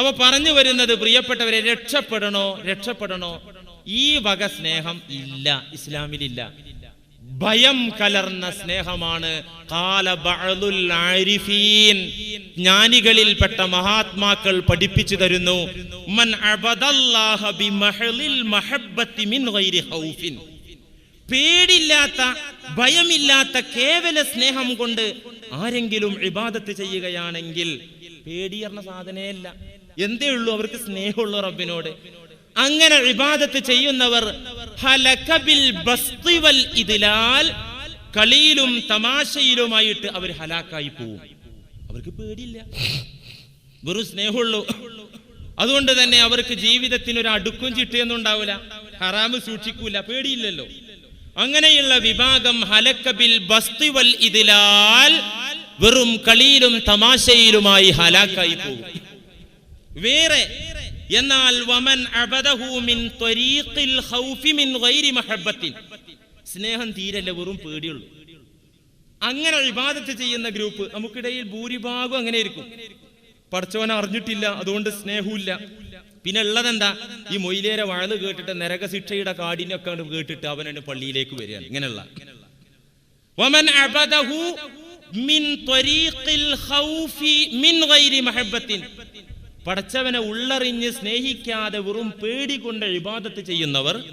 അപ്പൊ പറഞ്ഞു വരുന്നത് പ്രിയപ്പെട്ടവരെ രക്ഷപ്പെടണോ? രക്ഷപ്പെടണോ? ഈ വക സ്നേഹം ഇല്ല ഇസ്ലാമിലില്ല. ഭയം കലർന്ന സ്നേഹമാണ്. ജ്ഞാനികളിൽപ്പെട്ട മഹാത്മാക്കൾ പഠിപ്പിച്ചു തരുന്നു. പേടില്ലാത്ത ഭയമില്ലാത്ത കേവല സ്നേഹം കൊണ്ട് ആരെങ്കിലും ഇബാദത്ത് ചെയ്യുകയാണെങ്കിൽ പേടിയർന്ന സാധനയല്ല എന്തേ ഉള്ളൂ അവർക്ക് സ്നേഹമുള്ളൂ റബ്ബിനോട്? അങ്ങനെ വിവാദത്ത് ചെയ്യുന്നവർ ഇദ്ലാൽ കളിയിലും തമാശയിലുമായിട്ട് അവർ ഹലാക്കായി പോവും. അവർക്ക് പേടിയില്ല. വെറും സ്നേഹമുള്ളൂ. അതുകൊണ്ട് തന്നെ അവർക്ക് ജീവിതത്തിന് ഒരു അടുക്കും ചിട്ടയൊന്നും ഉണ്ടാവില്ല. ഹറാമ് സൂക്ഷിക്കൂല. പേടിയില്ലല്ലോ. അങ്ങനെയുള്ള വിഭാഗം ഹലക്കബിൽ ബസ്തിവൽ ഇതിലാൽ വെറും കളിയിലും തമാശയിലുമായി ഹലാക്കായി പോകും വേറെ. എന്നാൽ വമൻ സ്നേഹം തീരല്ല വെറും പേടിയുള്ളൂ. അങ്ങനെ വിവാദത്ത് ചെയ്യുന്ന ഗ്രൂപ്പ് നമുക്കിടയിൽ ഭൂരിഭാഗം അങ്ങനെ ഇരിക്കും പഠിച്ചവൻ അറിഞ്ഞിട്ടില്ല അതുകൊണ്ട് സ്നേഹമില്ല പിന്നെ ഉള്ളതെന്താ? ഈ മൊയിലേരെ വഴൽ കേട്ടിട്ട് നരക നരകശിക്ഷയുടെ കാടിനൊക്കെ കേട്ടിട്ട് അവനെ പള്ളിയിലേക്ക് വരികയാണ് ഇങ്ങനെയുള്ള. വമൻ അബദഹു മിൻ ഖൗഫി മിൻ ഗൈരി പടച്ചവനെ ഉള്ളറിഞ്ഞ് സ്നേഹിക്കാതെ വെറും പേടി കൊണ്ട് ഇബാദത്ത് ചെയ്യുന്നവർ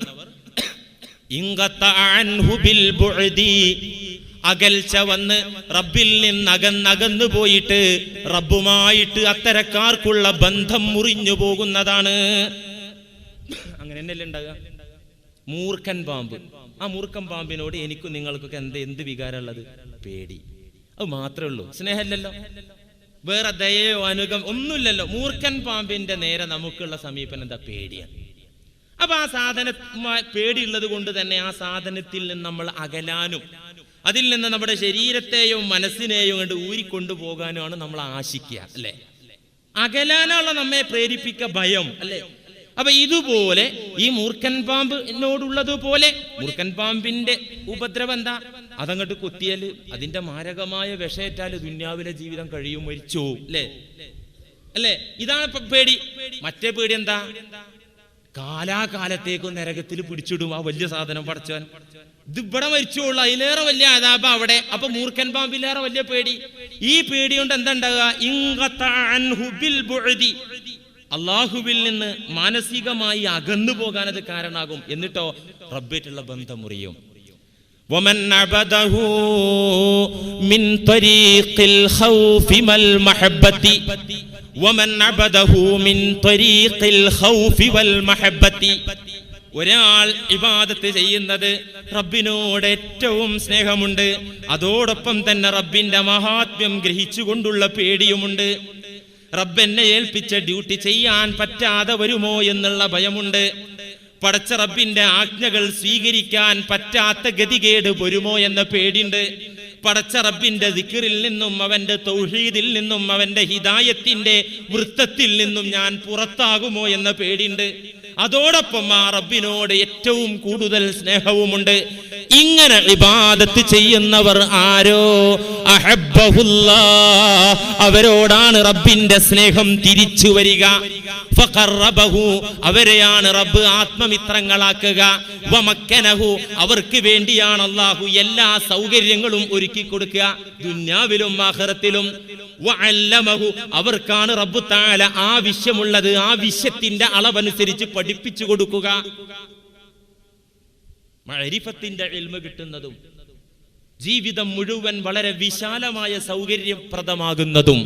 അകൽച്ച വന്ന് റബ്ബിൽ നിന്ന് അകന്നകന്നു പോയിട്ട് റബ്ബുമായിട്ട് അത്തരക്കാർക്കുള്ള ബന്ധം മുറിഞ്ഞു പോകുന്നതാണ്. അങ്ങനെ എന്നല്ലേ ഉണ്ടാകുക മൂർഖൻ പാമ്പ്. ആ മൂർഖൻ പാമ്പിനോട് എനിക്കും നിങ്ങൾക്കൊക്കെ എന്ത് എന്ത് വികാരമുള്ളത്? പേടി. അത് മാത്രമേ ഉള്ളൂ. സ്നേഹമല്ലല്ലോ. വേറെ ദയയോ അനുഗം ഒന്നുമില്ലല്ലോ. മൂർഖൻ പാമ്പിന്റെ നേരെ നമുക്കുള്ള സമീപനം എന്താ? പേടിയാണ്. അപ്പൊ ആ സാധന പേടിയുള്ളത് കൊണ്ട് തന്നെ ആ സാധനത്തിൽ നിന്ന് നമ്മൾ അകലാനും അതിൽ നിന്ന് നമ്മുടെ ശരീരത്തെയും മനസ്സിനെയും കണ്ട് ഊരിക്കൊണ്ടു പോകാനുമാണ് നമ്മൾ ആശിക്കുക അല്ലെ? അകലാനുള്ള നമ്മെ പ്രേരിപ്പിക്ക ഭയം അല്ലെ? അപ്പൊ ഇതുപോലെ ഈ മൂർഖൻ പാമ്പിനോടുള്ളത് പോലെ മൂർഖൻ പാമ്പിന്റെ ഉപദ്രവം എന്താ? അതങ്ങോട്ട് കുത്തിയാൽ അതിന്റെ മാരകമായ വിഷയേറ്റാൽ ദുന്യാവിലെ ജീവിതം കഴിയും മരിച്ചു. അല്ലേ? അല്ലേ? ഇതാണ് പേടി. മറ്റേ പേടി എന്താ? കാലാകാലത്തേക്കും നരകത്തിൽ പിടിച്ചിടും ആ വലിയ സാധനം പടച്ചവൻ. ഇത് ഇവിടെ മരിച്ചോളൂ അതിലേറെ വലിയ അതാപ അവിടെ. അപ്പൊ മൂർഖൻ പാമ്പിലേറെ വലിയ പേടി. ഈ പേടി കൊണ്ട് എന്താ ഉണ്ടാകുക. അള്ളാഹുവിൽ നിന്ന് മാനസികമായി അകന്നു പോകാൻ അത് കാരണമാകും എന്നിട്ടോ? റബ്ബേറ്റുള്ള ബന്ധം മുറിയും. ومن عبده من طريق الخوف والمحبة ومن عبده من طريق الخوف والمحبة ഒരാൾ ഇബാദത്ത് ചെയ്യുന്നത് റബ്ബിനോട് ഏറ്റവും സ്നേഹമുണ്ട് അതോടൊപ്പം തന്നെ റബ്ബിന്റെ മഹാത്മ്യം ഗ്രഹിച്ചുകൊണ്ടുള്ള പേടിയുമുണ്ട് റബ്ബെന്നെ ഏൽപ്പിച്ച ഡ്യൂട്ടി ചെയ്യാൻ പറ്റാതെ വരുമോ എന്നുള്ള ഭയമുണ്ട് പടച്ച റബ്ബിന്റെ ആജ്ഞകൾ സ്വീകരിക്കാൻ പറ്റാത്ത ഗതികേട് വരുമോ എന്ന പേടിണ്ട്. പടച്ച റബ്ബിന്റെ ദിക്കറിൽ നിന്നും അവന്റെ തൗഹീദിൽ നിന്നും അവന്റെ ഹിദായത്തിന്റെ വൃത്തത്തിൽ നിന്നും ഞാൻ പുറത്താകുമോ എന്ന പേടിണ്ട്. അതോടൊപ്പം ആ റബ്ബിനോട് ഏറ്റവും കൂടുതൽ സ്നേഹവുമുണ്ട്. ഇങ്ങനെ ഇബാദത്ത് ചെയ്യുന്നവർ ആരോ? അഹബ്ബഹുല്ലാ. അവരോടാണ് റബ്ബിന്റെ സ്നേഹം തിരിച്ചു വരിക. അവരെയാണ് റബ്ബ് ആത്മമിത്രങ്ങളാക്കുക. അവർക്ക് വേണ്ടിയാണ് അള്ളാഹു എല്ലാ സൗകര്യങ്ങളും ഒരുക്കി കൊടുക്കുക. ദുന്യാവിലും വഅല്ലമഹു അവർക്കാണ് റബ്ബു താല ആവശ്യമുള്ളത്. ആവശ്യത്തിന്റെ അളവനുസരിച്ച് പഠിപ്പിച്ചു കൊടുക്കുക. മഴരിഫത്തിന്റെ എൽമ കിട്ടുന്നതും ജീവിതം മുഴുവൻ വളരെ വിശാലമായ സൗകര്യപ്രദമാകുന്നതും.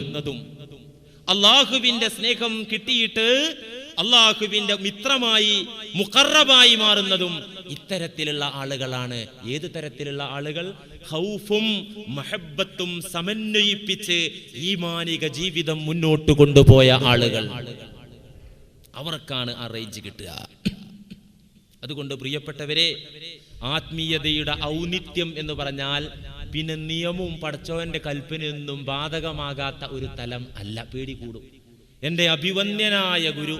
അള്ളാഹുവിന്റെ സ്നേഹം കിട്ടിയിട്ട് അള്ളാഹുവിന്റെ മിത്രമായി മുഖറബായി മാറുന്നതും ഇത്തരത്തിലുള്ള ആളുകളാണ്. ഏത് തരത്തിലുള്ള ആളുകൾ? ഹൗഫും മഹബത്തും സമന്വയിപ്പിച്ച് ഈമാനിക ജീവിതം മുന്നോട്ട് കൊണ്ടുപോയ ആളുകൾ. അവർക്കാണ് ആ റേഞ്ച് കിട്ടുക. അതുകൊണ്ട് പ്രിയപ്പെട്ടവരെ ആത്മീയതയുടെ ഔന്നിത്യം എന്ന് പറഞ്ഞാൽ പിന്നെ നിയമവും പടച്ചോന്റെ കൽപ്പനയൊന്നും ബാധകമാകാത്ത ഒരു തലം അല്ല പേടികൂടും എന്റെ അഭിവന്യനായ ഗുരു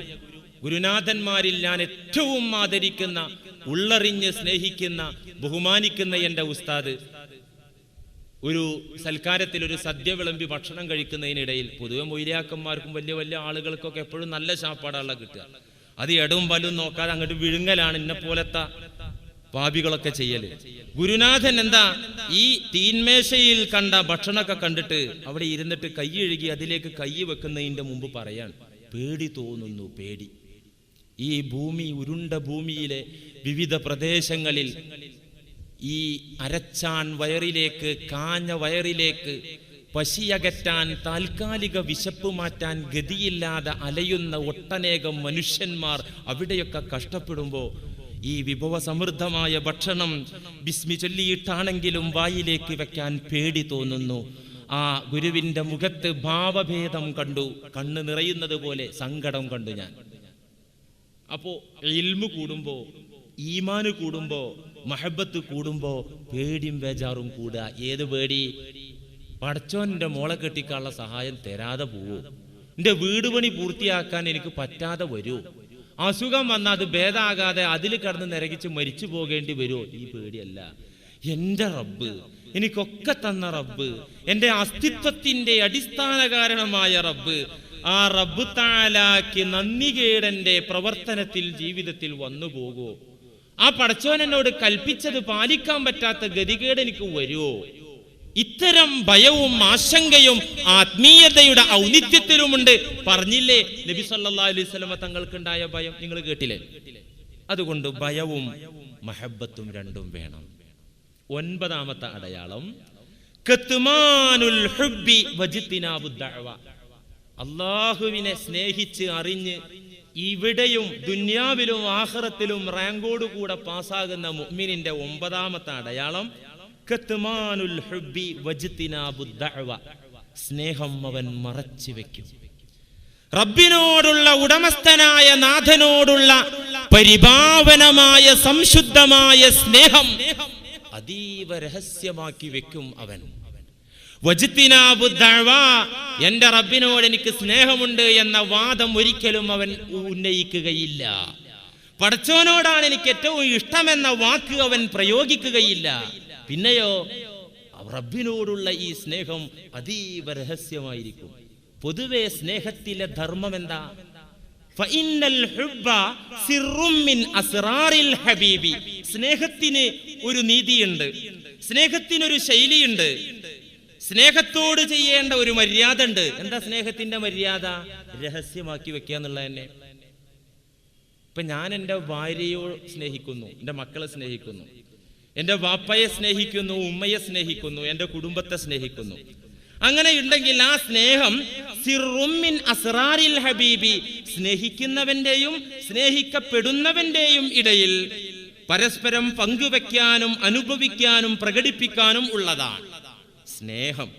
ഗുരുനാഥന്മാരിൽ ഞാൻ ഏറ്റവും ആദരിക്കുന്ന ഉള്ളറിഞ്ഞ് സ്നേഹിക്കുന്ന ബഹുമാനിക്കുന്ന എന്റെ ഉസ്താദ് ഒരു സൽക്കാരത്തിൽ ഒരു സദ്യ വിളമ്പി ഭക്ഷണം കഴിക്കുന്നതിനിടയിൽ പൊതുവെ മൊയിലാക്കന്മാർക്കും വലിയ വലിയ ആളുകൾക്കൊക്കെ എപ്പോഴും നല്ല ചാപ്പാടാണല്ലോ കിട്ടുക. അത് എടവും വലും നോക്കാതെ അങ്ങോട്ട് വിഴുങ്ങലാണ് ഇന്നെ പോലത്തെ പാപികളൊക്കെ ചെയ്യൽ. ഗുരുനാഥൻ എന്താ ഈ തീന്മേശയിൽ കണ്ട ഭക്ഷണമൊക്കെ കണ്ടിട്ട് അവിടെ ഇരുന്നിട്ട് കൈ എഴുകി അതിലേക്ക് കൈ വെക്കുന്നതിന്റെ മുമ്പ് പറയാൻ പേടി തോന്നുന്നു പേടി. ഈ ഭൂമി ഉരുണ്ട ഭൂമിയിലെ വിവിധ പ്രദേശങ്ങളിൽ ഈ അരച്ചാൻ വയറിലേക്ക് കാഞ്ഞ വയറിലേക്ക് പശിയകറ്റാൻ താൽക്കാലിക വിശപ്പ് മാറ്റാൻ ഗതിയില്ലാതെ അലയുന്ന ഒട്ടനേകം മനുഷ്യന്മാർ അവിടെയൊക്കെ കഷ്ടപ്പെടുമ്പോൾ ഈ വിഭവ സമൃദ്ധമായ ഭക്ഷണം ബിസ്മി ചൊല്ലിയിട്ടാണെങ്കിലും വായിലേക്ക് വെക്കാൻ പേടി തോന്നുന്നു. ആ ഗുരുവിന്റെ മുഖത്ത് ഭാവഭേദം കണ്ടു. കണ്ണ് നിറയുന്നത് പോലെ സങ്കടം കണ്ടു ഞാൻ. അപ്പോ ഇൽമു കൂടുമ്പോ ഈമാന് കൂടുമ്പോ മഹബത്ത് കൂടുമ്പോ പേടിയും ബേജാറും കൂടുക. ഏത് പേടി? പടച്ചോന്റെ മോളെ കെട്ടിക്കാനുള്ള സഹായം തരാതെ പോവൂ. എന്റെ വീട് പണി പൂർത്തിയാക്കാൻ എനിക്ക് പറ്റാതെ വരൂ. അസുഖം വന്ന അത് ഭേദാകാതെ അതിൽ കടന്ന് നിരകിച്ച് മരിച്ചു പോകേണ്ടി വരുമോ? ഈ പേടിയല്ല. എന്റെ റബ്ബ് എനിക്കൊക്കെ തന്ന റബ്ബ് എന്റെ അസ്തിത്വത്തിന്റെ അടിസ്ഥാന കാരണമായ റബ്ബ് ആ റബ്ബ് താലാക്ക് നന്ദികേടന്റെ പ്രവർത്തനത്തിൽ ജീവിതത്തിൽ വന്നു പോകുമോ? ആ പടച്ചോൻ എന്നോട് കൽപ്പിച്ചത് പാലിക്കാൻ പറ്റാത്ത ഗതികേട് എനിക്ക് വരുമോ? ഇത്തരം ഭയവും ആശങ്കയും ആത്മീയതയുടെ ഔന്നിത്യത്തിലുമുണ്ട്. പറഞ്ഞില്ലേ? നബി സല്ലാ അലൈഹി സ്വലമ തങ്ങൾക്കുണ്ടായ ഭയം നിങ്ങൾ കേട്ടില്ലേ? അതുകൊണ്ട് ഭയവും മഹബത്തും രണ്ടും വേണം. ഒൻപതാമത്തെ അടയാളം. അള്ളാഹുവിനെ സ്നേഹിച്ച് അറിഞ്ഞ് ഇവിടെയും ദുന്യാവിലും ആഹ്റത്തിലും റാങ്കോട് കൂടെ പാസ്സാകുന്ന മുഅ്മിനിന്റെ ഒമ്പതാമത്തെ അടയാളം സ്നേഹം അവൻ മറച്ചു വെക്കും. റബ്ബിനോടുള്ള ഉടമസ്ഥനായ നാഥനോടുള്ള പരിഭാവനമായ സംശുദ്ധമായ സ്നേഹം അതീവ രഹസ്യമാക്കി വെക്കും അവൻ. എന്റെ റബ്ബിനോട് എനിക്ക് സ്നേഹമുണ്ട് എന്ന വാദം ഒരിക്കലും അവൻ ഉന്നയിക്കുകയില്ല. പടച്ചോനോടാണ് എനിക്ക് ഏറ്റവും ഇഷ്ടമെന്ന വാക്ക് അവൻ പ്രയോഗിക്കുകയില്ല. പിന്നെയോ റബ്ബിനോടുള്ള ഈ സ്നേഹം അതീവ രഹസ്യമായിരിക്കും. പൊതുവെ സ്നേഹത്തിലെ ധർമ്മം എന്താ? സ്നേഹത്തിന് ഒരു നീതിയുണ്ട് സ്നേഹത്തിനൊരു ശൈലിയുണ്ട് സ്നേഹത്തോട് ചെയ്യേണ്ട ഒരു മര്യാദ ഉണ്ട് എന്താ സ്നേഹത്തിന്റെ മര്യാദ? രഹസ്യമാക്കി വെക്കുക എന്നുള്ളത് തന്നെ. ഇപ്പൊ ഞാൻ എന്റെ ഭാര്യയോ സ്നേഹിക്കുന്നു എന്റെ മക്കളെ സ്നേഹിക്കുന്നു. എന്റെ വാപ്പയെ സ്നേഹിക്കുന്നു ഉമ്മയെ സ്നേഹിക്കുന്നു എന്റെ കുടുംബത്തെ സ്നേഹിക്കുന്നു. അങ്ങനെ ഉണ്ടെങ്കിൽ ആ സ്നേഹം സിറുമിൻ അസ്റാറിൽ ഹബീബി സ്നേഹിക്കുന്നവന്റെയും സ്നേഹിക്കപ്പെടുന്നവന്റെയും ഇടയിൽ പരസ്പരം പങ്കുവെക്കാനും അനുഭവിക്കാനും പ്രകടിപ്പിക്കാനും ഉള്ളതാണ്. സ്നേഹം.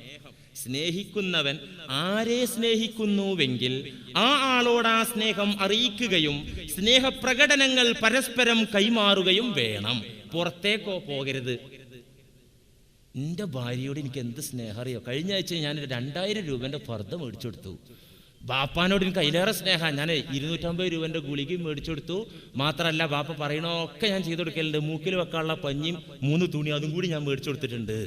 സ്നേഹിക്കുന്നവൻ ആരെ സ്നേഹിക്കുന്നുവെങ്കിൽ ആ ആളോട് ആ സ്നേഹം അറിയിക്കുകയും സ്നേഹപ്രകടനങ്ങൾ പരസ്പരം കൈമാറുകയും വേണം. പുറത്തേക്കോ പോകരുത്. എന്റെ ഭാര്യയോട് എനിക്ക് എന്ത് സ്നേഹം അറിയോ? കഴിഞ്ഞ ആഴ്ച ഞാൻ രണ്ടായിരം രൂപേന്റെ പർദ്ദ മേടിച്ചു കൊടുത്തു. ബാപ്പാനോട് എനിക്ക് അതിലേറെ സ്നേഹം. ഞാൻ ഇരുന്നൂറ്റമ്പത് രൂപന്റെ ഗുളികയും മേടിച്ചു കൊടുത്തു. മാത്രമല്ല ബാപ്പ പറയണമൊക്കെ ഞാൻ ചെയ്തു കൊടുക്കലുണ്ട്. മൂക്കിൽ വെക്കാനുള്ള പഞ്ഞിയും മൂന്ന് തുണി അതും കൂടി ഞാൻ മേടിച്ചു കൊടുത്തിട്ടുണ്ട്.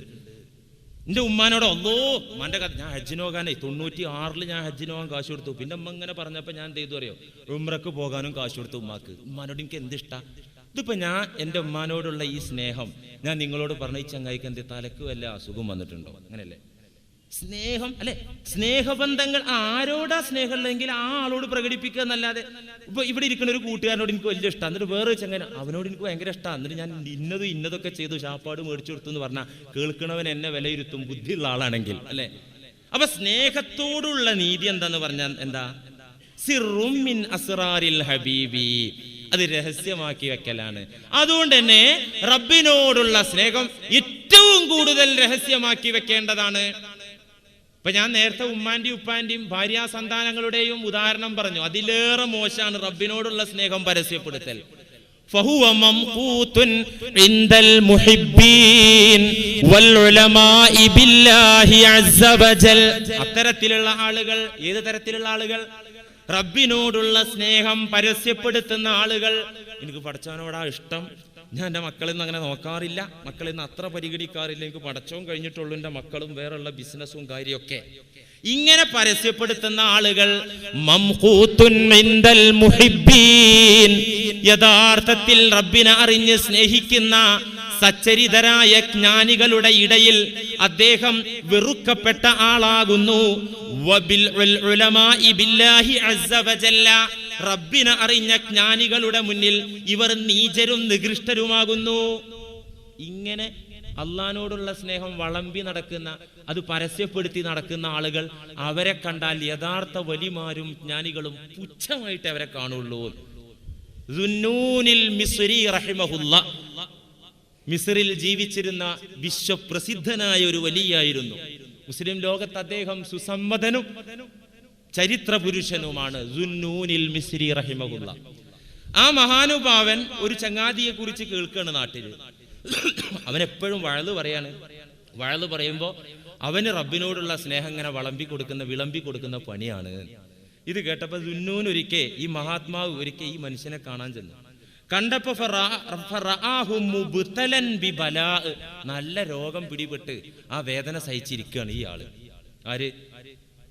എന്റെ ഉമ്മാനോട് ഒന്നോ മന്റെ കഥ. ഞാൻ ഹജ്ജിന് പോകാനേ തൊണ്ണൂറ്റി ആറിൽ ഞാൻ ഹജ്ജിന് പോകാൻ കാശ് കൊടുത്തു. പിന്നെ ഉമ്മ ഇങ്ങനെ പറഞ്ഞപ്പോൾ ഞാൻ എന്ത് ചെയ്തു അറിയോ? ഉമ്രക്ക് പോകാനും കാശ് കൊടുത്തു ഉമ്മാക്ക്. ഉമ്മാനോട് എനിക്ക് എന്ത് ഇഷ്ട ഇതിപ്പോ ഞാൻ എന്റെ ഉമ്മാനോടുള്ള ഈ സ്നേഹം ഞാൻ നിങ്ങളോട് പറഞ്ഞ ഈ ചങ്ങായിക്ക് എന്ത് തലക്ക് വല്ല അസുഖം വന്നിട്ടുണ്ടോ? അങ്ങനെയല്ലേ? സ്നേഹം അല്ലെ? സ്നേഹബന്ധങ്ങൾ ആരോടാ സ്നേഹമുള്ളതെങ്കിൽ ആ ആളോട് പ്രകടിപ്പിക്കുക എന്നല്ലാതെ ഇപ്പൊ ഇവിടെ ഇരിക്കുന്ന ഒരു കൂട്ടുകാരനോട് എനിക്ക് വലിയ ഇഷ്ടം. എന്നിട്ട് വേറെ ചങ്ങനെ അവനോട് എനിക്ക് ഭയങ്കര ഇഷ്ടമാണ് എന്നിട്ട് ഞാൻ ഇന്നതും ഇന്നതൊക്കെ ചെയ്തു ഷാപ്പാട് മേടിച്ചു കൊടുത്തു എന്ന് പറഞ്ഞാൽ കേൾക്കണവൻ എന്നെ വിലയിരുത്തും ബുദ്ധിയുള്ള ആളാണെങ്കിൽ അല്ലെ? അപ്പൊ സ്നേഹത്തോടുള്ള നീതി എന്താന്ന് പറഞ്ഞാൽ എന്താ? സിറും മിൻ അസ്റാറിൽ ഹബീബി. അത് രഹസ്യമാക്കി വെക്കലാണ് അതുകൊണ്ട് തന്നെ റബ്ബിനോടുള്ള സ്നേഹം ഏറ്റവും കൂടുതൽ രഹസ്യമാക്കി വെക്കേണ്ടതാണ് ഇപ്പൊ ഞാൻ നേരത്തെ ഉമ്മാന്റെയും ഉപ്പാന്റെയും ഭാര്യ സന്താനങ്ങളുടെയും ഉദാഹരണം പറഞ്ഞു അതിലേറെ മോശമാണ് റബ്ബിനോടുള്ള സ്നേഹം പരസ്യപ്പെടുത്തൽ فهو ممقوت عند المحبين والعلماء بالله عز وجل അത്തരത്തിലുള്ള ആളുകൾ ഏത് തരത്തിലുള്ള ആളുകൾ റബ്ബിനോടുള്ള സ്നേഹം പരസ്യപ്പെടുത്തുന്ന ആളുകൾ. എനിക്ക് പഠിച്ചവനോടാ ഇഷ്ടം. ഞാൻ എന്റെ മക്കളിൽ നിന്ന് അങ്ങനെ നോക്കാറില്ല. മക്കളിൽ നിന്ന് അത്ര പരിഗണിക്കാറില്ല. എനിക്ക് പടച്ചവും കഴിഞ്ഞിട്ടുള്ളൂ എന്റെ മക്കളും വേറെയുള്ള ബിസിനസ്സും കാര്യമൊക്കെ. ഇങ്ങനെ പരസ്യപ്പെടുത്തുന്ന ആളുകൾ യഥാർത്ഥത്തിൽ റബ്ബിനെ അറിഞ്ഞ് സ്നേഹിക്കുന്ന സച്ചരിതരായ ജ്ഞാനികളുടെ ഇടയിൽ അദ്ദേഹം വെറുക്കപ്പെട്ട ആളാകുന്നു. റബ്ബിനെ അറിഞ്ഞ ജ്ഞാനികളുടെ മുന്നിൽ ഇവർ നീചരും നികൃഷ്ടരുമാകുന്നു. ഇങ്ങനെ അള്ളഹാനോടുള്ള സ്നേഹം വളമ്പി നടക്കുന്ന അത് പരസ്യപ്പെടുത്തി നടക്കുന്ന ആളുകൾ അവരെ കണ്ടാൽ യഥാർത്ഥ വലിമാരും ജ്ഞാനികളും പുച്ഛമായിട്ട് അവരെ കാണുള്ളൂ മിസ്രിൽ ജീവിച്ചിരുന്ന വിശ്വപ്രസിദ്ധനായ ഒരു വലിയായിരുന്നു. മുസ്ലിം ലോകത്ത് അദ്ദേഹം സുസമ്മതനും ചരിത്ര പുരുഷനുമാണ് ആ മഹാനുഭാവൻ ഒരു ചങ്ങാതിയെ കുറിച്ച് കേൾക്കുകയാണ് നാട്ടിൽ. അവൻ എപ്പോഴും വഴൽ പറയാണ്. വഴൽ പറയുമ്പോൾ അവന് റബ്ബിനോടുള്ള സ്നേഹം ഇങ്ങനെ വളമ്പി കൊടുക്കുന്ന വിളമ്പി കൊടുക്കുന്ന പണിയാണ്. ഇത് കേട്ടപ്പോൾ ഒരിക്കെ ഈ മഹാത്മാവ് ഒരിക്കെ ഈ മനുഷ്യനെ കാണാൻ ചെന്നു. കണ്ടപ്പോ. നല്ല രോഗം പിടിപെട്ട് ആ വേദന സഹിച്ചിരിക്കുകയാണ് ഈ ആൾ. ആര്?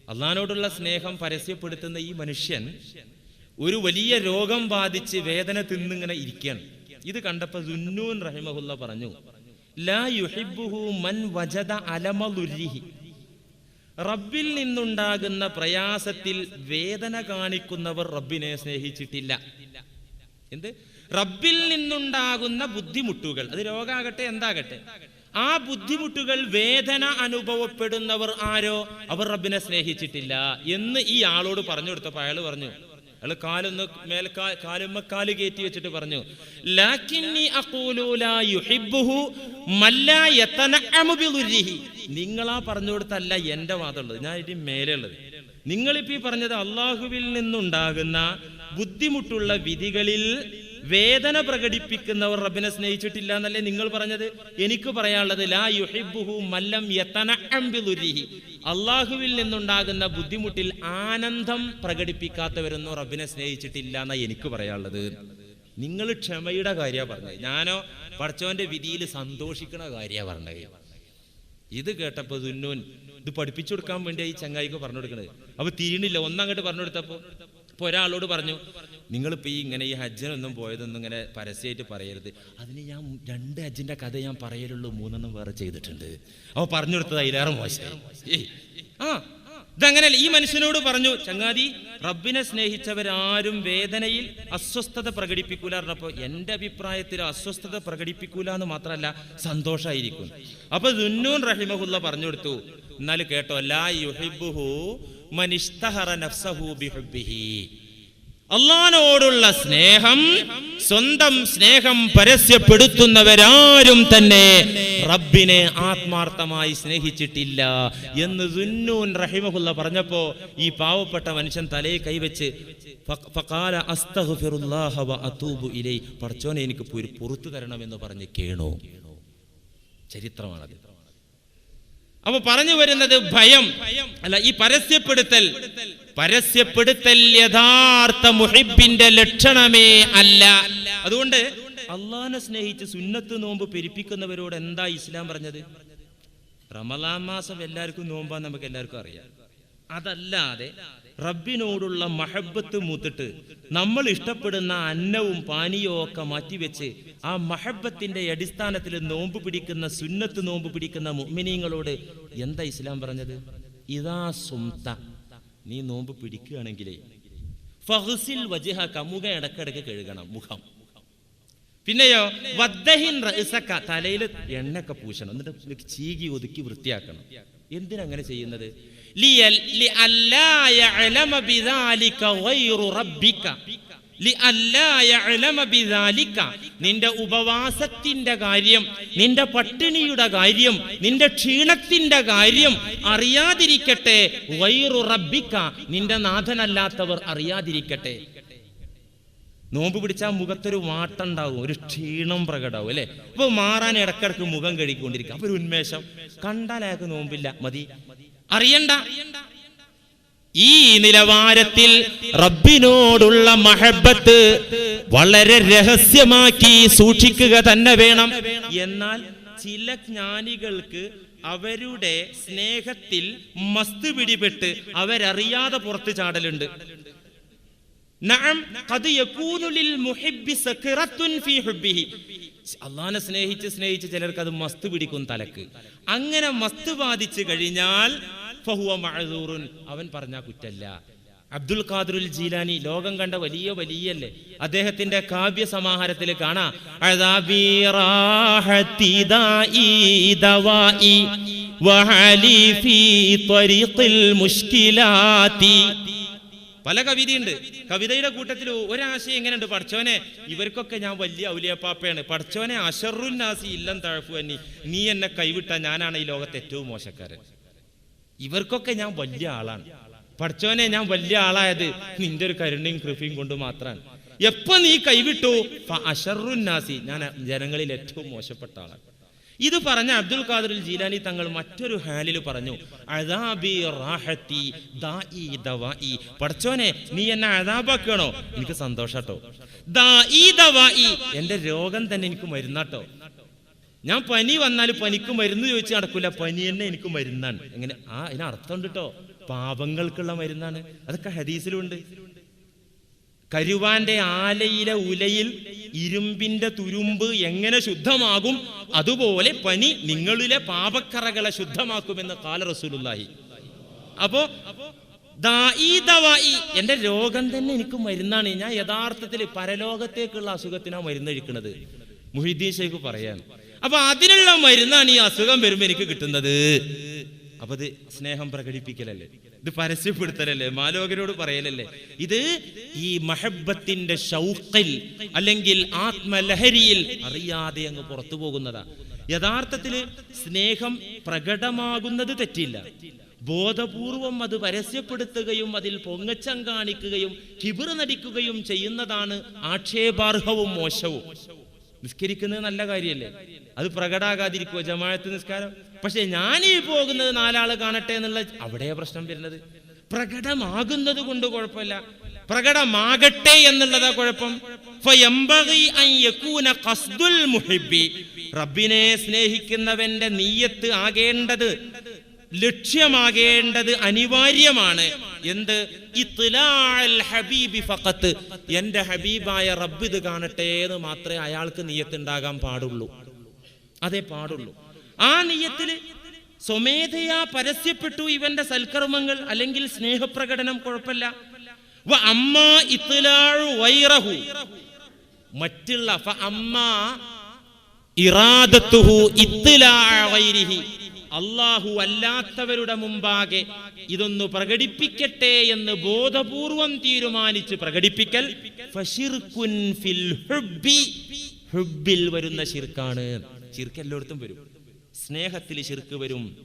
അള്ളഹാനോടുള്ള സ്നേഹം പരസ്യപ്പെടുത്തുന്ന ഈ മനുഷ്യൻ ഒരു വലിയ രോഗം ബാധിച്ച് വേദന തിന്നിങ്ങനെ ഇരിക്കുകയാണ്. ഇത് കണ്ടപ്പോ ദുന്നൂൻ റഹിമഹുല്ല പറഞ്ഞു ലാ മൻ വജദ റബ്ബിൽ നിന്നുണ്ടാകുന്ന പ്രയാസത്തിൽ വേദന കാണിക്കുന്നവർ റബ്ബിനെ സ്നേഹിച്ചിട്ടില്ല. എന്ത്? റബ്ബിൽ നിന്നുണ്ടാകുന്ന ബുദ്ധിമുട്ടുകൾ. അത് രോഗാകട്ടെ എന്താകട്ടെ. ആ ബുദ്ധിമുട്ടുകൾ വേദന അനുഭവപ്പെടുന്നവർ ആരോ? അവർ റബ്ബിനെ സ്നേഹിച്ചിട്ടില്ല എന്ന് ഈ ആളോട് പറഞ്ഞു കൊടുത്തപ്പോൾ അയാൾ പറഞ്ഞു അയാൾ കാലൊന്ന് മേൽ കാലുമ്മ കാൽ കയറ്റി വെച്ചിട്ട് പറഞ്ഞു. നിങ്ങളാ പറഞ്ഞു കൊടുത്തല്ല എന്റെ വാദമുള്ളത് ഞാൻ ഇനി മേലെയുള്ളത്. നിങ്ങളിപ്പോ ഈ പറഞ്ഞത് അള്ളാഹുവിൽ നിന്നുണ്ടാകുന്ന ബുദ്ധിമുട്ടുള്ള വിധികളിൽ വേദന പ്രകടിപ്പിക്കുന്നവർ റബ്ബിനെ സ്നേഹിച്ചിട്ടില്ല എന്നല്ലേ നിങ്ങൾ പറഞ്ഞത്? എനിക്ക് പറയാനുള്ളത് ലാ. അള്ളാഹുവിൽ നിന്നുണ്ടാകുന്ന ബുദ്ധിമുട്ടിൽ ആനന്ദം പ്രകടിപ്പിക്കാത്തവരൊന്നും റബ്ബിനെ സ്നേഹിച്ചിട്ടില്ല എന്നാ എനിക്ക് പറയാനുള്ളത്. നിങ്ങൾ ക്ഷമയുടെ കാര്യമാണ് പറഞ്ഞത്. ഞാനോ പഠിച്ചവന്റെ വിധിയിൽ സന്തോഷിക്കണ കാര്യമാണ് പറഞ്ഞത്. ഇത് കേട്ടപ്പോ ദുന്നൂൻ ഇത് പഠിപ്പിച്ചു കൊടുക്കാൻ വേണ്ടി ഈ ചങ്ങായിക്ക് പറഞ്ഞു കൊടുക്കണത് അപ്പൊ തിരിയണില്ല ഒന്നങ്ങോട്ട് പറഞ്ഞു കൊടുത്തപ്പോ ഇപ്പൊ ഒരാളോട് പറഞ്ഞു നിങ്ങളിപ്പോൾ ഈ ഇങ്ങനെ ഈ ഹജ്ജിനൊന്നും പോയതൊന്നും ഇങ്ങനെ പരസ്യമായിട്ട് പറയരുത്. അതിന് ഞാൻ രണ്ട് ഹജ്ജിന്റെ കഥ ഞാൻ പറയലുള്ളൂ മൂന്നെണ്ണം വേറെ ചെയ്തിട്ടുണ്ട്. അപ്പൊ പറഞ്ഞു കൊടുത്തത് അതിലേറെ മോശം. ആ ഇതങ്ങനെയല്ല ഈ മനുഷ്യനോട് പറഞ്ഞു ചങ്ങാതി റബ്ബിനെ സ്നേഹിച്ചവരാരും വേദനയിൽ അസ്വസ്ഥത പ്രകടിപ്പിക്കൂല. പറഞ്ഞപ്പോ എന്റെ അഭിപ്രായത്തിൽ അസ്വസ്ഥത പ്രകടിപ്പിക്കൂല എന്ന് മാത്രമല്ല സന്തോഷമായിരിക്കും അപ്പൊ ദുന്നൂൻ റഹിമഹുല്ല പറഞ്ഞു കൊടുത്തു. എന്നാൽ കേട്ടോ ലാ യുഹിബ്ബുഹു അള്ളഹാനോടുള്ള സ്നേഹം സ്വന്തം സ്നേഹം പരസ്യപ്പെടുത്തുന്നവരാരും തന്നെ റബ്ബിനെ ആത്മാർത്ഥമായി സ്നേഹിച്ചിട്ടില്ല എന്ന് സുന്നൂൻ റഹിമഹുല്ല പറഞ്ഞപ്പോ ഈ പാവപ്പെട്ട മനുഷ്യൻ തലയെ കൈവച്ച് പടച്ചോനെ എനിക്ക് പുറത്തു തരണമെന്ന് പറഞ്ഞ് കേണോ. ചരിത്രമാണത്. അപ്പൊ പറഞ്ഞു വരുന്നത് ഭയം. അല്ല ഈ പരസ്യപ്പെടുത്തൽ. പരസ്യപ്പെടുത്തൽ യഥാർത്ഥ മുഹിബിന്റെ ലക്ഷണമേ അല്ല. അതുകൊണ്ട് അള്ളാഹിനെ സ്നേഹിച്ച് സുന്നത്ത് നോമ്പ് പെരുപ്പിക്കുന്നവരോട് എന്താ ഇസ്ലാം പറഞ്ഞത്? റമലാം മാസം എല്ലാവർക്കും നോമ്പാന്ന് നമുക്ക് എല്ലാവർക്കും അറിയാം. അതല്ലാതെ റബ്ബിനോടുള്ള മഹബത്ത് മൂത്തിട്ട് നമ്മൾ ഇഷ്ടപ്പെടുന്ന അന്നവും പാനീയവും ഒക്കെ മാറ്റിവെച്ച് ആ മഹബത്തിന്റെ അടിസ്ഥാനത്തിൽ നോമ്പ് പിടിക്കുന്ന സുന്നത്ത് നോമ്പ് പിടിക്കുന്ന മുഅ്മിനീങ്ങളോട് എന്താ ഇസ്ലാം പറഞ്ഞത്? ഇതാ സുംത. നീ നോമ്പ് പിടിക്കുകയാണെങ്കിലേ ഫഹുസിൽ വജിഹക മുഖം ഇടക്കിടക്ക് കഴുകണം മുഖം. പിന്നെയോ വദ്ദഹിൻ റഅസക തലയിൽ എണ്ണൊക്കെ പൂശണം എന്നിട്ട് ചീകി ഒതുക്കി വൃത്തിയാക്കണം. എന്തിനങ്ങനെ ചെയ്യുന്നത്? നിന്റെ ഉപവാസത്തിന്റെ കാര്യം നിന്റെ പട്ടിണിയുടെ കാര്യം നിന്റെ ക്ഷീണത്തിന്റെ കാര്യം അറിയാതിരിക്കട്ടെ വൈറു റബ്ബിക്ക നിന്റെ നാഥനല്ലാത്തവർ അറിയാതിരിക്കട്ടെ. നോമ്പ് പിടിച്ചാൽ മുഖത്തൊരു വാട്ടുണ്ടാവും ഒരു ക്ഷീണം പ്രകടാവും അല്ലെ? അപ്പൊ മാറാൻ ഇടക്കിടക്ക് മുഖം കഴുകിക്കൊണ്ടിരിക്കും. അപ്പൊ ഒരു ഉന്മേഷം. കണ്ടാൽ അയാൾക്ക് നോമ്പില്ല മതി. അറിയണ്ട. ഈ നിലവാരത്തിൽ റബ്ബിനോടുള്ള മഹബത്ത് വളരെ രഹസ്യമാക്കി സൂക്ഷിക്കുക തന്നെ വേണം. എന്നാൽ ചില ജ്ഞാനികൾക്ക് അവരുടെ സ്നേഹത്തിൽ മസ്ത് പിടിപെട്ട് അവരറിയാതെ പുറത്ത് ചാടലുണ്ട്. അള്ളാഹിനെ സ്നേഹിച്ച് സ്നേഹിച്ച് ചിലർക്ക് അത് മസ്ത് പിടിക്കും തലക്ക്. അങ്ങനെ മസ്ത് ബാധിച്ചു കഴിഞ്ഞാൽ ഫഹുവ അവൻ പറഞ്ഞ കുറ്റല്ല. അബ്ദുൽ ഖാദിറുൽ ജീലാനി ലോകം കണ്ട വലിയ വലിയല്ലേ? അദ്ദേഹത്തിന്റെ കാവ്യ സമാഹാരത്തിൽ കാണാം. പല കവിതയുണ്ട്. കവിതയുടെ കൂട്ടത്തിൽ ഒരാശയം എങ്ങനെയുണ്ട്? പഠിച്ചവനെ ഇവർക്കൊക്കെ ഞാൻ വലിയ ഔലിയപ്പാപ്പയാണ്. പഠിച്ചോനെ നാസി ഇല്ലം തഴപ്പു അന്നി. നീ എന്നെ കൈവിട്ട ഞാനാണ് ഈ ലോകത്തെ ഏറ്റവും മോശക്കാരൻ. ഇവർക്കൊക്കെ ഞാൻ വലിയ ആളാണ്. പഠിച്ചവനെ ഞാൻ വലിയ ആളായത് നിന്റെ ഒരു കരുണയും കൃപയും കൊണ്ട് മാത്രമാണ് എപ്പോ നീ കൈവിട്ടു? അഷറുന്നാസി ഞാൻ ജനങ്ങളിൽ ഏറ്റവും മോശപ്പെട്ട ആളാണ്. ഇത് പറഞ്ഞ അബ്ദുൽ ഖാദർ ജീലാനി തങ്ങൾ മറ്റൊരു ഹാലിൽ പറഞ്ഞു. അദാബി പഠിച്ചോനെ നീ എന്നെ അതാബാക്കണോ എനിക്ക് സന്തോഷാട്ടോ. എന്റെ രോഗം തന്നെ എനിക്ക് മരുന്നാട്ടോ. ഞാൻ പനി വന്നാൽ പനിക്ക് മരുന്ന് ചോദിച്ച് നടക്കൂല. പനി തന്നെ എനിക്ക് മരുന്നാണ്. എങ്ങനെ? ആ അതിന് അർത്ഥമുണ്ട് കേട്ടോ പാപങ്ങൾക്കുള്ള മരുന്നാണ്. അതൊക്കെ ഹദീസിലുണ്ട്. കരുവാന്റെ ആലയിലെ ഉലയിൽ ഇരുമ്പിന്റെ തുരുമ്പ് എങ്ങനെ ശുദ്ധമാകും? അതുപോലെ പനി നിങ്ങളിലെ പാപക്കറകളെ ശുദ്ധമാക്കുമെന്ന് കാല റസൂലുള്ളാഹി. അപ്പോ എന്റെ രോഗം തന്നെ എനിക്ക് മരുന്നാണ്. ഞാൻ യഥാർത്ഥത്തിൽ പരലോകത്തേക്കുള്ള അസുഖത്തിനാണ് മരുന്നഴിക്കുന്നത് മുഹിദ്ദീൻ ഷെയ്ഖ് പറയാൻ. അപ്പൊ അതിനുള്ള മരുന്നാണ് ഈ അസുഖം വരുമ്പോ എനിക്ക് കിട്ടുന്നത്. അപ്പൊ ഇത് സ്നേഹം പ്രകടിപ്പിക്കലല്ലേ? ഇത് പരസ്യപ്പെടുത്തലല്ലേ? മാലോകരോട് പറയലല്ലേ? ഇത് ഈ മഹബത്തിന്റെ ഷൗക്കിൽ അല്ലെങ്കിൽ ആത്മലഹരിയിൽ അറിയാതെ അങ്ങ് പുറത്തു പോകുന്നതാ. യഥാർത്ഥത്തിൽ സ്നേഹം പ്രകടമാകുന്നത് തെറ്റില്ല. ബോധപൂർവം അത് പരസ്യപ്പെടുത്തുകയും അതിൽ പൊങ്ങച്ചം കാണിക്കുകയും കിബിർ നടിക്കുകയും ചെയ്യുന്നതാണ് ആക്ഷേപാർഹവും മോശവും. നിസ്കരിക്കുന്നത് നല്ല കാര്യമല്ലേ? അത് പ്രകടാകാതിരിക്കുമോ ജമാഅത്ത് നിസ്കാരം? പക്ഷെ ഞാനീ പോകുന്നത് നാലാൾ കാണട്ടെ എന്നുള്ള അവിടെ പ്രശ്നം വരുന്നത്. പ്രകടമാകുന്നത് കൊണ്ട് കുഴപ്പമില്ല. പ്രകടമാകട്ടെ എന്നുള്ളതാ കുഴപ്പം. റബ്ബിനെ സ്നേഹിക്കുന്നവന്റെ നീയത്ത് ആകേണ്ടത് ലക്ഷ്യമാകേണ്ടത് അനിവാര്യമാണ്. എന്ത്? ഹബീബി ഫഖത്ത്. എന്റെ ഹബീബായ റബ്ബ് ഇത് കാണട്ടെ എന്ന് മാത്രമേ അയാൾക്ക് നീയത്തുണ്ടാകാൻ പാടുള്ളൂ. അതേ പാടുള്ളൂ. ആ നീയത്തിൽ സ്വമേധയാ പരസ്യപ്പെട്ടു ഇവന്റെ സൽക്കർമ്മങ്ങൾ അല്ലെങ്കിൽ സ്നേഹപ്രകടനം കുഴപ്പമില്ല. മറ്റുള്ള അള്ളാഹു അല്ലാത്തവരുടെ മുമ്പാകെ ഇതൊന്ന് പ്രകടിപ്പിക്കട്ടെ എന്ന് ബോധപൂർവം തീരുമാനിച്ച് പ്രകടിപ്പിക്കൽ. ഹുബ്ബിൽ വരുന്ന ശിർക്കാണ്. ശിർക്ക് എല്ലായിടത്തും വരും. സ്നേഹത്തിൽ ശിർക്ക് വരും.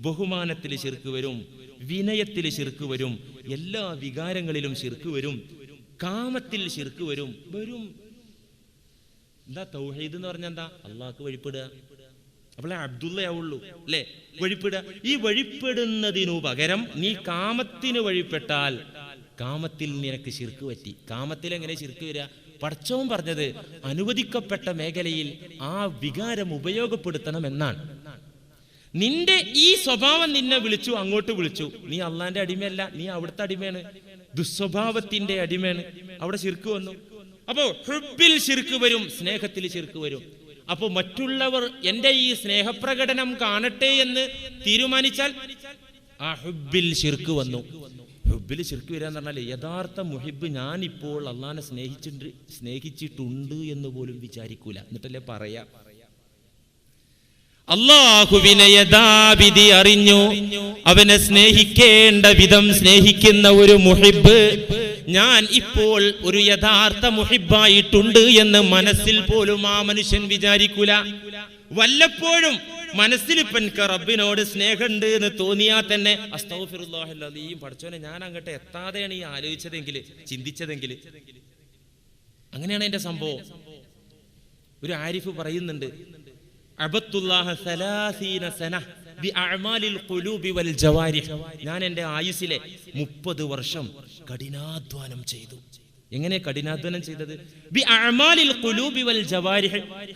ബഹുമാനത്തിൽ ശിർക്ക് വരും. വിനയത്തിൽ ശിർക്ക് വരും. എല്ലാ വികാരങ്ങളിലും ശിർക്ക് വരും. കാമത്തിൽ ശിർക്ക് വരും. വരും. എന്താ തൗഹീദ് എന്ന് പറഞ്ഞാൽ എന്താ? അള്ളാഹ്ക്ക് വഴിപ്പെടുക. അവളെ അബ്ദുള്ളയാവുള്ളൂ അല്ലേ? വഴിപ്പെടുക ഈ വഴിപ്പെടുന്നതിനു പകരം നീ കാമത്തിന് വഴിപ്പെട്ടാൽ കാമത്തിൽ നിനക്ക് ശിർക്ക് പറ്റി. കാമത്തിൽ എങ്ങനെ ശിർക്ക് വരിക പടച്ചവും പറഞ്ഞത് അനുവദിക്കപ്പെട്ട മേഖലയിൽ ആ വികാരം ഉപയോഗപ്പെടുത്തണം എന്നാണ്. നിന്റെ ഈ സ്വഭാവം നിന്നെ വിളിച്ചു അങ്ങോട്ട് വിളിച്ചു. നീ അള്ളാന്റെ അടിമയല്ല നീ അവിടുത്തെ അടിമയാണ്. ദുസ്വഭാവത്തിന്റെ അടിമയാണ്. അവിടെ ശിർക്ക് വന്നു. അപ്പോ ഹുബിൽ ശിർക്ക് വരും സ്നേഹത്തിൽ ശിർക്ക് വരും. അപ്പോ മറ്റുള്ളവർ എന്റെ ഈ സ്നേഹപ്രകടനം കാണട്ടെ എന്ന് തീരുമാനിച്ചാൽ ആ ഹുബിൽ വന്നു. ഹുബിൽ ശിർക്ക് വരിക എന്ന് പറഞ്ഞാൽ യഥാർത്ഥ മുഹിബ് ഞാൻ ഇപ്പോൾ അള്ളാനെ സ്നേഹിച്ചിട്ടുണ്ട് സ്നേഹിച്ചിട്ടുണ്ട് എന്ന് പോലും വിചാരിക്കൂല. എന്നിട്ടല്ലേ പറയാ? അള്ളാഹുവിനെ യഥാവിധി അറിഞ്ഞു അവനെ സ്നേഹിക്കേണ്ട വിധം സ്നേഹിക്കുന്ന ഒരു മുഹിബ് ഞാൻ ഇപ്പോൾ ഒരു യഥാർത്ഥ മുഹിബായിട്ടുണ്ട് എന്ന് മനസ്സിൽ പോലും ആ മനുഷ്യൻ വിചാരിക്കൂല. വല്ലപ്പോഴും മനസ്സിൽ ഇപ്പൊ റബ്ബിനോട് സ്നേഹമുണ്ട് എന്ന് തോന്നിയാൽ തന്നെ അസ്തൗഫിറുല്ലാഹല്ലീം പഠിച്ചോനെ ഞാൻ അങ്ങോട്ട് എത്താതെയാണ് ഈ ആലോചിച്ചതെങ്കിൽ ചിന്തിച്ചതെങ്കിൽ. അങ്ങനെയാണ് എന്റെ സംഭവം. ഒരു ആരിഫ് പറയുന്നുണ്ട് ഞാൻ എന്റെ ആയുസിലെ മുപ്പത് വർഷം കഠിനാധ്വാനം ചെയ്തു. എങ്ങനെ കഠിനാധ്വാനം ചെയ്തത്?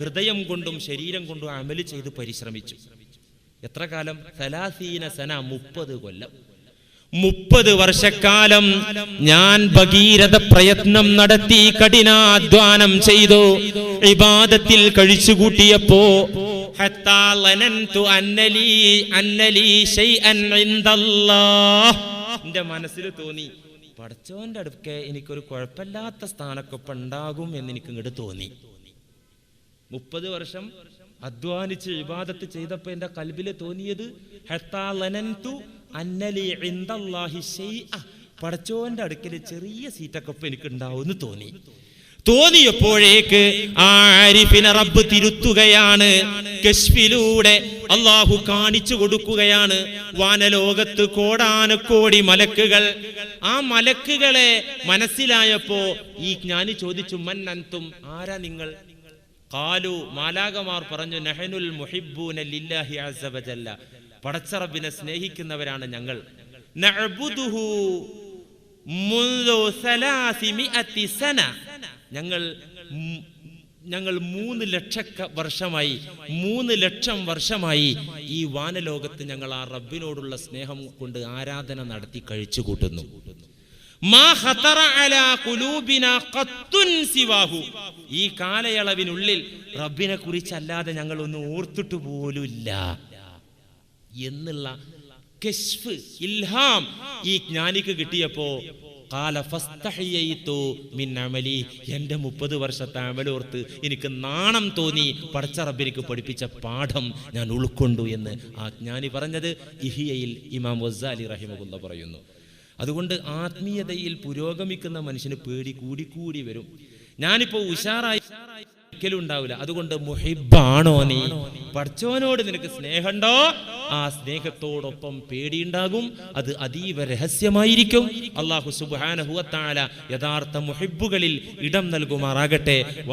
ഹൃദയം കൊണ്ടും ശരീരം കൊണ്ടും അമൽ ചെയ്ത് പരിശ്രമിച്ചു. എത്ര കാലം? സലാസീന സന മുപ്പത് കൊല്ലം. മുപ്പത് വർഷക്കാലം ഞാൻ ഭഗീരഥ പ്രയത്നം നടത്തി കഠിനാധ്വാനം ചെയ്തു. ഇബാദത്തിൽ കഴിച്ചുകൂട്ടിയപ്പോ എന്റെ മനസ്സിൽ തോന്നി പടച്ചോന്റെ അടുക്കെ എനിക്കൊരു കുഴപ്പമില്ലാത്ത സ്ഥാനക്കൊപ്പം ഉണ്ടാകും എന്ന് എനിക്ക് ഇങ്ങോട്ട് തോന്നി മുപ്പത് വർഷം അധ്വാനിച്ച് വിവാദത്ത് ചെയ്തപ്പോ എന്റെ കൽബിൽ തോന്നിയത്. പടച്ചോന്റെ അടുക്കൽ ചെറിയ സീറ്റൊക്കെ എനിക്ക് ഉണ്ടാവും എന്ന് തോന്നി തോന്നിയപ്പോഴേക്ക് ആരിഫിനെ റബ്ബ് തിരുത്തുകയാണ് കശ്മിലൂടെ അള്ളാഹു കാണിച്ചു കൊടുക്കുകയാണ്. വാനലോകത്ത് കോടാനക്കോടി മലക്കുകൾ. ആ മലക്കുകളെ മനസ്സിലായപ്പോ ഈ ജ്ഞാനി ചോദിച്ചു മന്നന്തും ആരാ നിങ്ങൾ? കാലു മാലാകമാർ പറഞ്ഞു നഹനുൽ മുഹിബ്ബൂന ലില്ലാഹി പടച്ചറബിനെ സ്നേഹിക്കുന്നവരാണ് ഞങ്ങൾ. നഅ്ബുദുഹു മുൻദു സലാസിമിഅത്തി സന. ഞങ്ങൾ ഞങ്ങൾ മൂന്ന് ലക്ഷ വർഷമായി മൂന്ന് ലക്ഷം വർഷമായി ഈ വാനലോകത്ത് ഞങ്ങൾ ആ റബ്ബിനോടുള്ള സ്നേഹം കൊണ്ട് ആരാധന നടത്തി കഴിച്ചു കൂട്ടുന്നു. ഈ കാലയളവിനുള്ളിൽ റബ്ബിനെ കുറിച്ചല്ലാതെ ഞങ്ങൾ ഒന്ന് ഓർത്തിട്ട് പോലുമില്ല എന്നുള്ള ഇൽഹാം ഈ ജ്ഞാനിക്ക് കിട്ടിയപ്പോ എന്റെ മുപ്പത് വർഷത്തെ അമലോർത്ത് എനിക്ക് നാണം തോന്നി പടച്ച റബ്ബിനിക്ക് പഠിപ്പിച്ച പാഠം ഞാൻ ഉൾക്കൊണ്ടു എന്ന് ആ ജ്ഞാനി പറഞ്ഞത്. ഇഹിയയിൽ ഇമാം വസാലി റഹിമുല്ല പറയുന്നു. അതുകൊണ്ട് ആത്മീയതയിൽ പുരോഗമിക്കുന്ന മനുഷ്യന് പേടി കൂടി കൂടി വരും. ഞാനിപ്പോ ഉഷാറായി ഒരിക്കലും ഉണ്ടാവില്ല. അതുകൊണ്ട് മുഹിബാണോ നീ? പഠിച്ചവനോട് നിനക്ക് സ്നേഹമുണ്ടോ? ആ സ്നേഹത്തോടൊപ്പം പേടിയുണ്ടാകും. അത് അതീവ രഹസ്യമായിരിക്കും. അള്ളാഹു സുബാനഹുവത്താല യഥാർത്ഥ മുഹിബുകളിൽ ഇടം നൽകുമാറാകട്ടെ.